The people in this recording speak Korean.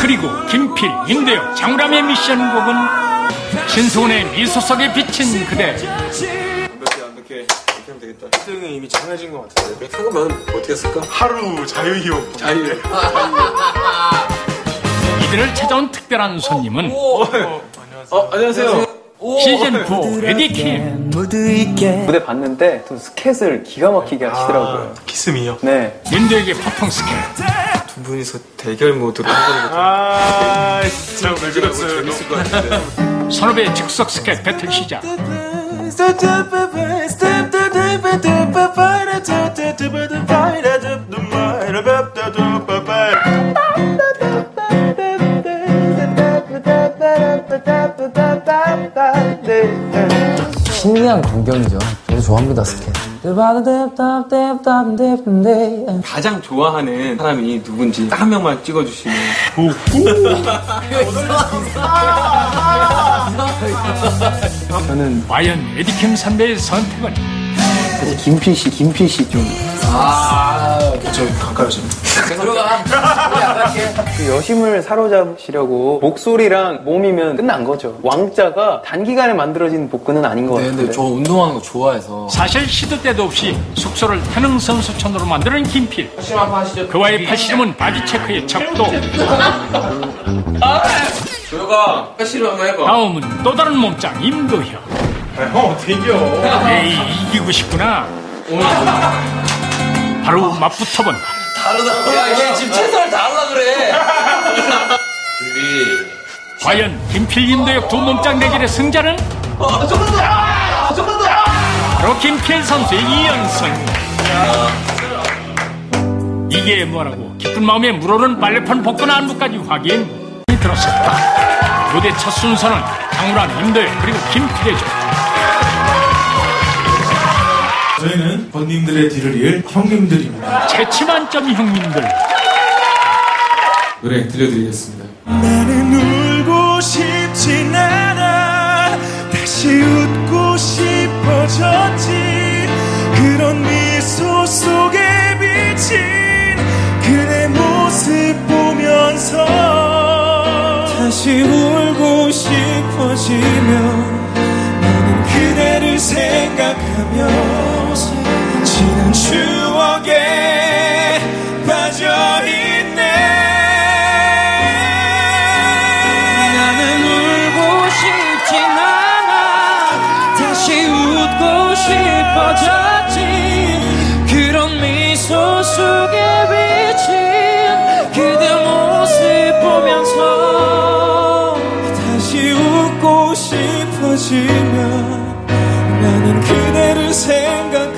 그리고 김필, 임대혁, 장우람의 미션곡은 신승훈의 미소 속에 비친 그대 이렇게 이렇게 이렇게 하면 되겠다. 1등은 이미 정해진 것 같은데. 잠깐만 어떻게 쓸까? 하루 자유이용. 자유. 이들을 찾아온 특별한 손님은 어 안녕하세요. 시즌9 에디킴 무대 봤는데 또 스캣을 기가 막히게 하시더라고요. 키스미요. 네. 임대혁의 퍼펑 스케 두 분이서 대결 모드로 해보는 거. 아 진짜 왜 그랬어요? 재밌을 것 같은데. 선업의 즉석 스케 배틀 시작 신기한 광경이죠. 저도 좋아합니다, 스케. 가장 좋아하는 사람이 누군지 딱 한 명만 찍어주시면. 저는 과연 에디킴 선배의 선택은 사실 김필 씨, 김필 씨 좀. 저 가까이 좀. 그 여심을 사로잡으시려고 목소리랑 몸이면 끝난 거죠. 왕자가 단기간에 만들어진 복근은 아닌 것 네, 같은데. 근데 저 운동하는 거 좋아해서. 사실 시도 때도 없이 숙소를 태능 선수촌으로 만드는 김필 그와의 팔씨름은 바디 체크의 척도 조여가 팔씨름 한번 해봐. 다음은 또 다른 몸짱 임도혁 형 어떻게 이겨? 에이 이기고 싶구나 바로 맞붙어본다 야, 얘 지금 최선을 다하려 그래. 과연 김필 임도혁 두 몸짱 대결의 승자는? 바로 김필 선수의 2연승. 이게 뭐라고 기쁜 마음에 물오른 빨래판 복근 안무까지 확인이 들었었다. 무대 첫 순서는 강우란 임도혁 그리고 김필이죠 저희는 번님들의 뒤를 이을 형님들입니다. 재치 만점 형님들 노래 들려드리겠습니다. 나는 울고 싶진 않아 다시 웃고 싶어졌지 그런 미소 속에 비친 그대 모습 보면서 다시 울고 싶어지면 나는 그대를 생각하며 웃고 싶어졌지. 그런 미소 속에 비친 그대 모습 보면서 다시 웃고 싶어지면 나는 그대를 생각하며